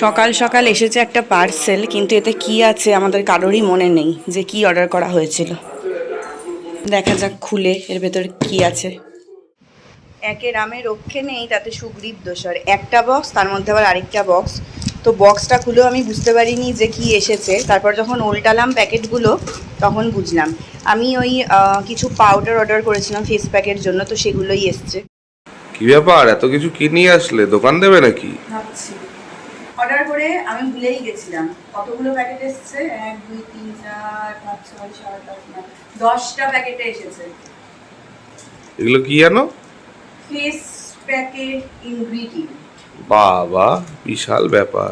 সকাল সকাল এসেছে একটা পার্সেল কিন্তু এতে কি আছে আমাদের কারোরই মনে নেই যে কি অর্ডার করা হয়েছিল। দেখা যাক খুলে এর ভেতর কি আছে। একে রামে রক্ষে নেই তাতে সুগ্রীব দোষর একটা বক্স তার মধ্যে আবার আরেকটা বক্স তো বক্সটা খুলেও আমি বুঝতে পারিনি যে কি এসেছে। তারপর যখন উল্টালাম প্যাকেটগুলো তখন বুঝলাম। আমি ওই কিছু পাউডার অর্ডার করেছিলাম ফেস প্যাকের জন্য তো সেগুলোই এসছে। কি ব্যাপার? এত কিছু কি নিয়ে আসলে? দোকান দেবে নাকি? ভাবছি। অর্ডার করে আমি ভুলেই গেছিলাম। কতগুলো প্যাকেট এসেছে? এক দুই তিন চার পাঁচ ছয় সাত আট নয় দশটা প্যাকেটে এসেছে। এগুলো কি জানো? ফেস প্যাকেট ইনগ্রিডিয়েন্ট বাবা বিশাল ব্যাপার।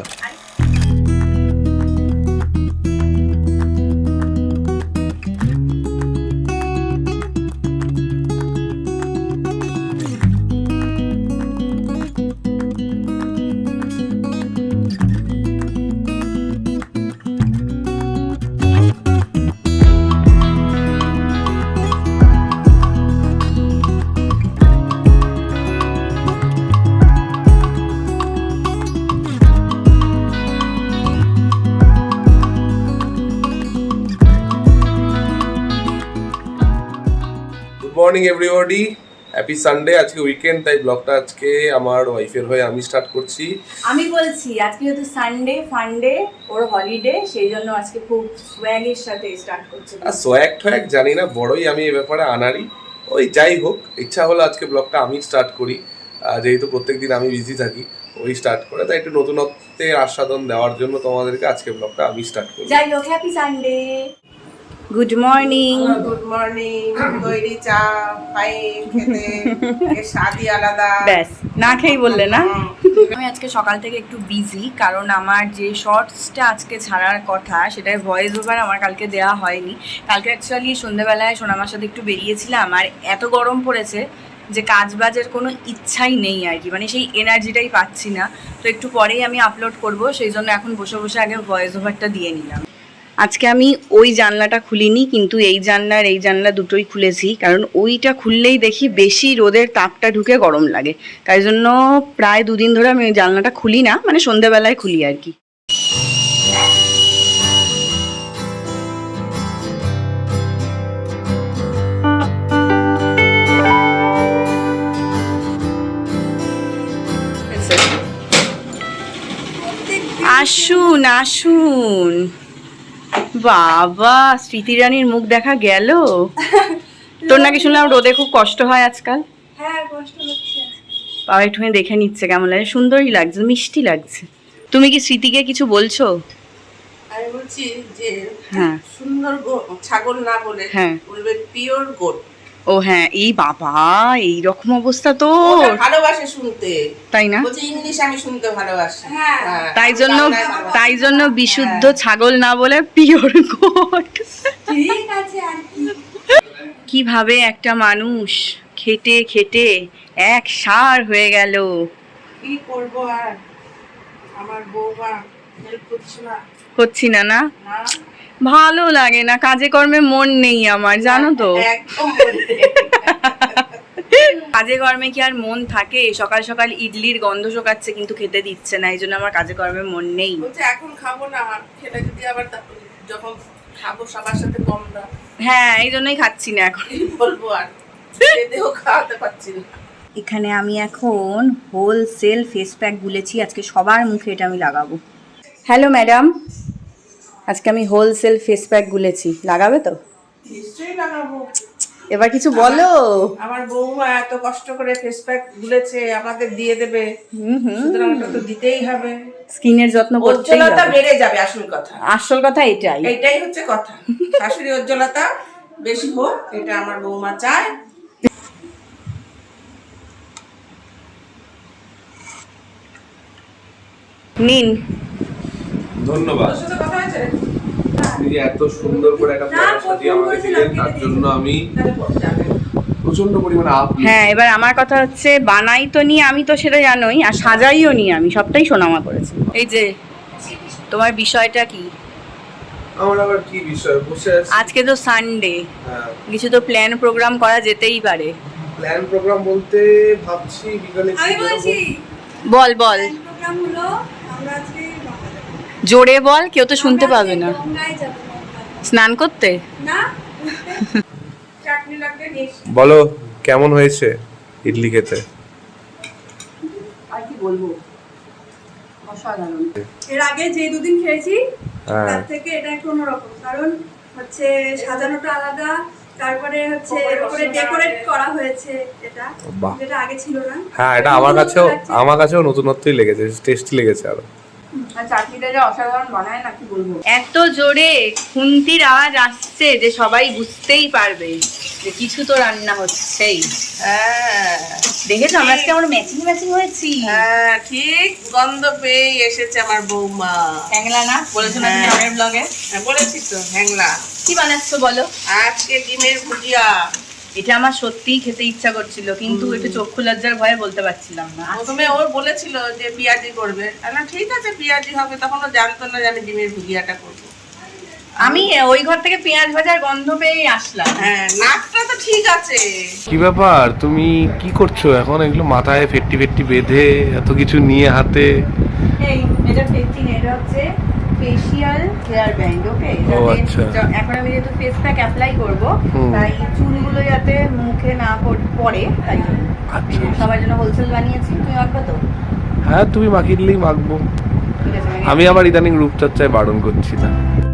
মর্নিং এভরিবডি হ্যাপি সানডে আজকে উইকেন্ড তাই ব্লগটা আজকে আমার ওয়াইফের হয়ে আমি স্টার্ট করছি। আমি বলছি আজকে যেহেতু সানডে ফান্ডে ওর হলিডে সেই জন্য আজকে খুব সোয়াগের সাথে স্টার্ট করছে। আর সোয়াক ঠোয়াক জানি না বড়ই আমি এ ব্যাপারে আনারি। ওই যাই হোক ইচ্ছা হলো আজকে ব্লগটা আমি স্টার্ট করি। যেহেতু প্রত্যেকদিন আমি বিজি থাকি ওই স্টার্ট করে তাই একটু নতুনত্বের আস্বাদন দেওয়ার জন্য তোমাদেরকে আজকে ব্লগটা আমি স্টার্ট করি যাই হোক happy Sunday good morning good morning তৈরি চা খাই খেতে স্বাদই আলাদা। ব্যাস না খেয়েই বললে না? আমি আজকে সকাল থেকে একটু বিজি কারণ আমার যে শর্টসটা আজকে ছাড়ার কথা সেটার ভয়েস ওভার আমার কালকে দেওয়া হয়নি। কালকে অ্যাকচুয়ালি সন্ধ্যেবেলায় সোনামার সাথে একটু বেরিয়েছিলাম আর এত গরম পড়েছে যে কাজ বাজের কোনো ইচ্ছাই নেই আর কি মানে সেই এনার্জিটাই পাচ্ছি না। তো একটু পরেই আমি আপলোড করব সেই জন্য এখন বসে বসে আগে ভয়েস ওভারটা দিয়ে নিলাম। আজকে আমি ওই জানলাটা খুলিনি কিন্তু এই জানলার এই জানলা দুটোই খুলেছি কারণ ওইটা খুললেই দেখি বেশি রোদের তাপটা ঢুকে গরম লাগে। তাই জন্য প্রায় দুদিন ধরে আমি ওই জানলাটা খুলি না মানে সন্ধেবেলায় খুলি আর কি। আসুন আসুন। বাবা স্মৃতি রানীর মুখ দেখা গেল? তোর নাকি শুনলাম রোদে খুব কষ্ট হয় আজকাল। হ্যাঁ কষ্ট হচ্ছে বাবা একটুখানি দেখে নিচ্ছে কেমন লাগে? সুন্দরই লাগছে মিষ্টি লাগছে। তুমি কি স্মৃতিকে কিছু বলছো? আমি বলছি যে হ্যাঁ। সুন্দর ছাগল না বলে হ্যাঁ। বলবে পিওর গোট ও হ্যাঁ এই বাবা এই রকম অবস্থা তো। ভালোবাসে শুনতে। তাই না? বলছে ইংলিশ আমি শুনতে ভালোবাসি। হ্যাঁ। তাই জন্য তাই জন্য বিশুদ্ধ ছাগল না বলে পিওর গোট ঠিক আছে আর কি। কীভাবে একটা মানুষ খেটে খেটে এক সার হয়ে গেল। কি করব আর? আমার বৌমা হেল্প করছে না। করছি না না? না। ভালো লাগে না কাজে কর্মে মন নেই আমার জানো তো। কাজে কর্মে কি আর মন থাকে? সকাল সকাল ইডলির গন্ধ শোকাচ্ছে কিন্তু খেতে দিচ্ছে না এই জন্য আমার কাজে কর্মে মন নেই। এখন খাব না খেলে যদি আবার যখন খাব সবার সাথে কম না হ্যাঁ এই জন্যই খাচ্ছি না এখন। বলব আর খেতেও খাওয়াতে পারছি না। এখানে আমি এখন হোলসেল ফেস প্যাক গুলেছি আজকে সবার মুখে এটা আমি লাগাবো। হ্যালো ম্যাডাম আজকে আমি হোলসেল ফেস প্যাক গুলেছি। লাগাবে তো? নিশ্চয়ই লাগাবো। এবার কিছু বলো। আমার বৌমা এত কষ্ট করে ফেস প্যাক গুলেছে আমাকে দিয়ে দেবে। হুম হুম। সুতরাং ওটা তো দিতেই হবে। স্কিনের যত্ন করতেই উজ্জ্বলতা বেড়ে যাবে আসল কথা। আসল কথা এটাই। এইটাই হচ্ছে কথা। শাশুড়ি উজ্জ্বলতা বেশি হোক এটা আমার বৌমা চায়। নিন। ধন্যবাদ। আপনি যে এত সুন্দর করে একটা দিয়ে আমাকে দিলেন তার জন্য আমি। প্রচণ্ড পরিমাণে আপ হ্যাঁ এবার আমার কথা হচ্ছে বানাই তো নি আমি তো সেটা জানোই আর সাজাইও নি আমি সবটাই সোনামা করেছি। এই যে তোমার বিষয়টা কি? আমার আবার কি বিষয়? বসে আছি। আজকে তো সানডে হ্যাঁ। কিছু তো প্ল্যান প্রোগ্রাম করা যেতেই পারে। প্ল্যান প্রোগ্রাম বলতে ভাবছি বিকালে আমি বলছি বল বল। প্রোগ্রাম হলো আমরা আজকে। জোরে বল কেউ তো শুনতে পাবে না। স্নান করতে? বলো কেমন হয়েছে ইডলি খেতে? আর কি বলব? অসাধারণ। এর আগে যে দুদিন খেয়েছি হ্যাঁ। তার থেকে এটা একটু অন্যরকম। কারণ হচ্ছে সাজানোটা আলাদা তারপরে হচ্ছে উপরে ডেকোরেট করা হয়েছে এটা। যেটা আগে ছিল না। হ্যাঁ এটা আমার কাছেও আমার কাছেও নতুনত্বই লেগেছে টেস্টি লেগেছে আরও। আর চাটনিটা যে অসাধারণ বানায় না কি বলব? এত জোরে খুন্তির আওয়াজ আসছে যে সবাই বুঝতেই পারবে যে কিছু তো রান্না হচ্ছেই। হ্যাঁ। দেখেছ? আমরা আজকে আমরা ম্যাচিং ম্যাচিং হয়েছি। হ্যাঁ ঠিক গন্ধ পেয়ে এসেছে আমার বৌমা। হ্যাংলা না? বলেছ না। আগের ব্লগে বলেছি তো হ্যাংলা। কি বানাচ্ছো বলো? আজকে ডিমের ভুজিয়া। এটা আমার সত্যিই খেতে ইচ্ছা করছিল কিন্তু একটু চক্ষু লজ্জার ভয়ে বলতে পারছিলাম না। প্রথমে ওর বলেছিল যে পিয়াজি করবে। আমি বললাম, ঠিক আছে পিয়াজি হবে। তখন ও জানতো না যে আমি ডিমের ভুজিয়াটা করব। আমি ওই ঘর থেকে পেঁয়াজ ভাজার গন্ধ পেয়েই আসলাম। হ্যাঁ নাকটা তো ঠিক আছে। কি ব্যাপার? তুমি কি করছ এখন? এগুলো মাথায় ফেট্টি ফেট্টি বেঁধে এত কিছু নিয়ে হাতে? এই এটা ফেসিং এটা ফেশিয়াল হেয়ার ব্যান্ড ওকে। এখন আমি যেহেতু ফেস প্যাক অ্যাপ্লাই করব তাই চুলগুলো যাতে মুখে না পড়- তাই। আচ্ছা। সবার জন্য হোলসেল বানিয়েছি। তুমি মাখবে তো? হ্যাঁ তুমি মাখিয়ে দিলেই মাখবো। ঠিক আছে আমি আবার ইদানিং রূপচর্চায় বারণ করছি না।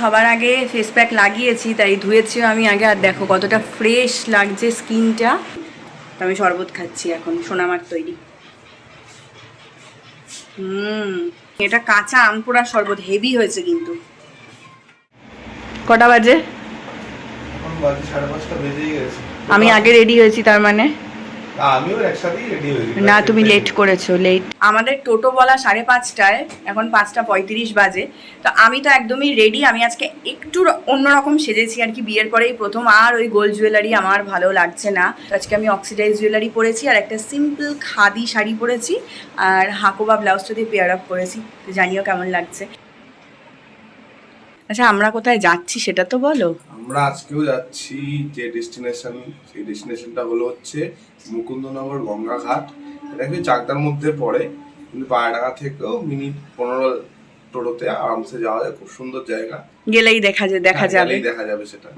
সবার আগে ফেস প্যাক লাগিয়েছি তাই ধুয়েছিও আমি আগে আর দেখো কতটা ফ্রেশ লাগছে স্কিনটা তো আমি শরবত খাচ্ছি এখন সোনামার তৈরি। হুম এটা কাঁচা আম শরবত হেভি হয়েছে কিন্তু। কটা বাজে? আমি আগে রেডি হয়েছি তার মানে? আমিও একসাথেই রেডি হয়েছি না তুমি লেট করেছ লেট আমাদের টোটো বলা সাড়ে পাঁচটায় এখন পাঁচটা পঁয়ত্রিশ বাজে। তো আমি তো একদমই রেডি আমি আজকে একটু অন্যরকম সেজেছি আর কি বিয়ের পরেই প্রথম। আর ওই গোল্ড জুয়েলারি আমার ভালো লাগছে না। তো আজকে আমি অক্সিডাইজ জুয়েলারি পরেছি আর একটা সিম্পল খাদি শাড়ি পরেছি। আর হাকোবা ব্লাউজটা দিয়ে পেয়ার আপ করেছি। তো জানিও কেমন লাগছে। আচ্ছা আমরা কোথায় যাচ্ছি সেটা তো বলো। আমরা আজকেও যাচ্ছি যে ডেস্টিনেশন সেই ডেস্টিনেশনটা হলো হচ্ছে মুকুন্দনগর গঙ্গা ঘাট এটা কিন্তু চাকদার মধ্যে পড়ে কিন্তু পায়রাডাঙ্গা থেকেও মিনিট পনেরো টোটোতে আরামসে যাওয়া যায় খুব সুন্দর জায়গা। গেলেই দেখা যায় দেখা হ্যাঁ, যাবে। গেলেই দেখা যাবে সেটা।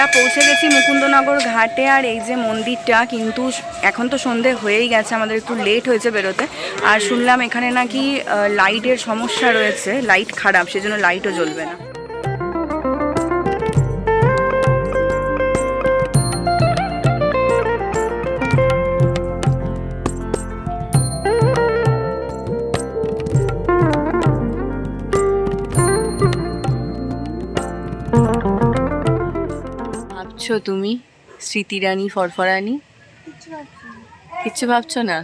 আমরা পৌঁছে গেছি মুকুন্দনগর ঘাটে আর এই যে মন্দিরটা কিন্তু এখন তো সন্ধে হয়েই গেছে, আমাদের একটু লেট হয়েছে বেরোতে। আর শুনলাম এখানে নাকি লাইটের সমস্যা রয়েছে লাইট খারাপ, সেজন্য লাইটও জ্বলবে না। ভাবছ তুমি? স্মৃতিরানী ফরফরানি? কিচ্ছু ভাবছি না।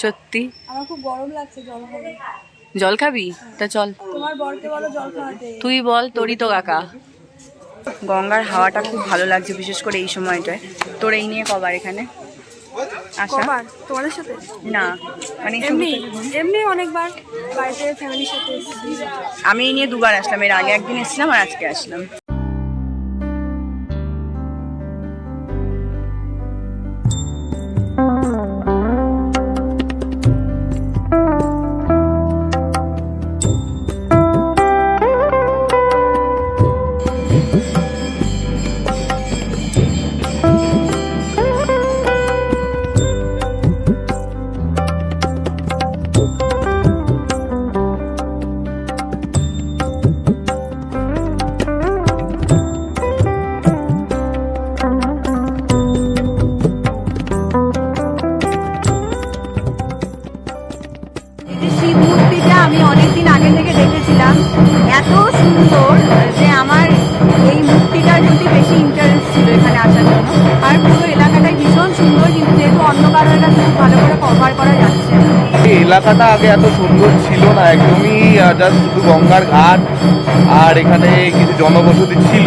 সত্যি? আমার খুব গরম লাগছে জল খাবে। জল খাবি? তা চল। তোমার বরকে বলো জল খাওয়াতে। তুই বল তোরই তো কাকা। গঙ্গার হাওয়াটা খুব ভালো লাগছে বিশেষ করে এই সময়টায়। তোর এই নিয়ে কবার এখানে? আশা? তোমাদের সাথে? না মানে এমনি এমনি অনেকবার বাড়িতে ফ্যামিলির সাথে আমি এই নিয়ে দুবার আসলাম এর আগে একদিন এসেছিলাম আর আজকে আসলাম। এলাকাটা আগে এত সুন্দর ছিল না, একদমই জাস্ট শুধু গঙ্গার ঘাট আর এখানে কিছু জনবসতি ছিল।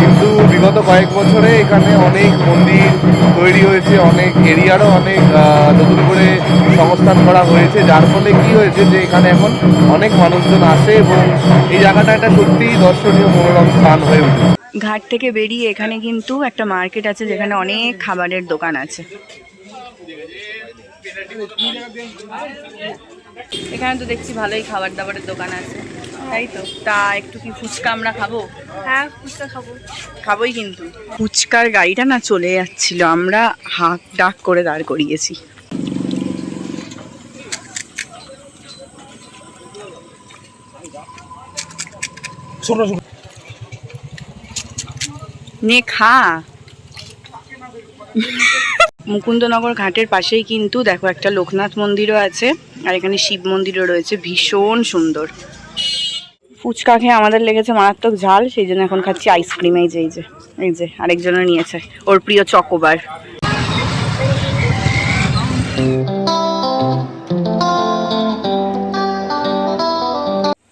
কিন্তু বিগত কয়েক বছরে এখানে অনেক মন্দির তৈরি হয়েছে, অনেক এরিয়ারও অনেক নতুন করে সংস্থান করা হয়েছে। যার ফলে কি হয়েছে যে এখানে এখন অনেক মানুষজন আসে এবং এই জায়গাটা একটা সত্যিই দর্শনীয় মনোরম স্থান হয়ে উঠেছে। ঘাট থেকে বেরিয়ে এখানে কিন্তু একটা মার্কেট আছে যেখানে অনেক খাবারের দোকান আছে। এখানে তো দেখছি ভালোই খাবার দাবারের দোকান আছে। তাই তো? তা একটু কি ফুচকা আমরা খাব? হ্যাঁ ফুচকা খাব। খাবোই কিন্তু। ফুচকার গাড়িটা না চলে যাচ্ছিল আমরা হাঁক ডাক করে দাঁড় করিয়েছি। নে খা। মুকুন্দনগর ঘাটের পাশেই কিন্তু দেখো একটা লোকনাথ মন্দিরও আছে, আর এখানে শিব মন্দিরও রয়েছে, ভীষণ সুন্দর। ফুচকা খেয়ে আমাদের লেগেছে মারাত্মক ঝাল, সেই জন্য এখন খাচ্ছি আইসক্রিম এই যে এই যে এই যে, আরেকজনও নিয়েছে, ওর প্রিয় চকোবার।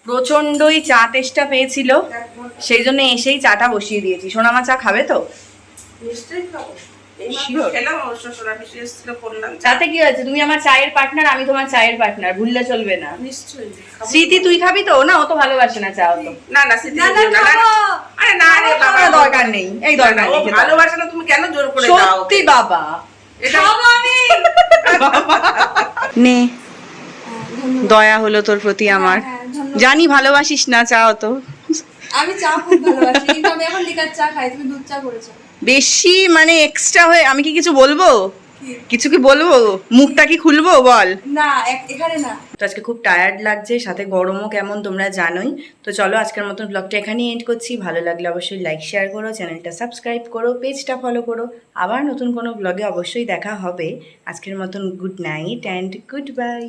প্রচন্ডই চা তেষ্টা পেয়েছিল, সেই জন্য এসেই চাটা বসিয়ে দিয়েছি। সোনামা চা খাবে তো? নিশ্চয়ই খাব। তাতে কি হয়েছে? তুমি আমার চায়ের পার্টনার আমি তোমার চায়ের পার্টনার ভুললে চলবে না। নিশ্চয়ই স্মৃতি তুই খাবি তো? না ও তো ভালোবাসে না চা অত না না না। আরে না রে বাবা দরকার নেই। এই দরকার নেই ভালোবাসে না তুমি কেন জোর করে দাও সত্যি বাবা। এটা নে। দয়া হলো তোর প্রতি আমার। হ্যাঁ, জানি ভালোবাসিস না চা অত আমি চা খুব ভালোবাসি কিন্তু আমি এখন লিকার চা খাই তুমি দুধ চা করেছ। বেশি মানে এক্সট্রা হয়ে আমি কি কিছু বলব? কিছু কি বলব? মুখটা কি খুলবো? বল। না এখানে না। তো আজকে খুব টায়ার্ড লাগছে সাথে গরমও কেমন তোমরা জানোই। তো চলো আজকের মতন ব্লগটা এখানেই এন্ড করছি। ভালো লাগলে অবশ্যই লাইক শেয়ার করো চ্যানেলটা সাবস্ক্রাইব করো পেজটা ফলো করো। আবার নতুন কোনো ব্লগে অবশ্যই দেখা হবে। আজকের মতন good night and good bye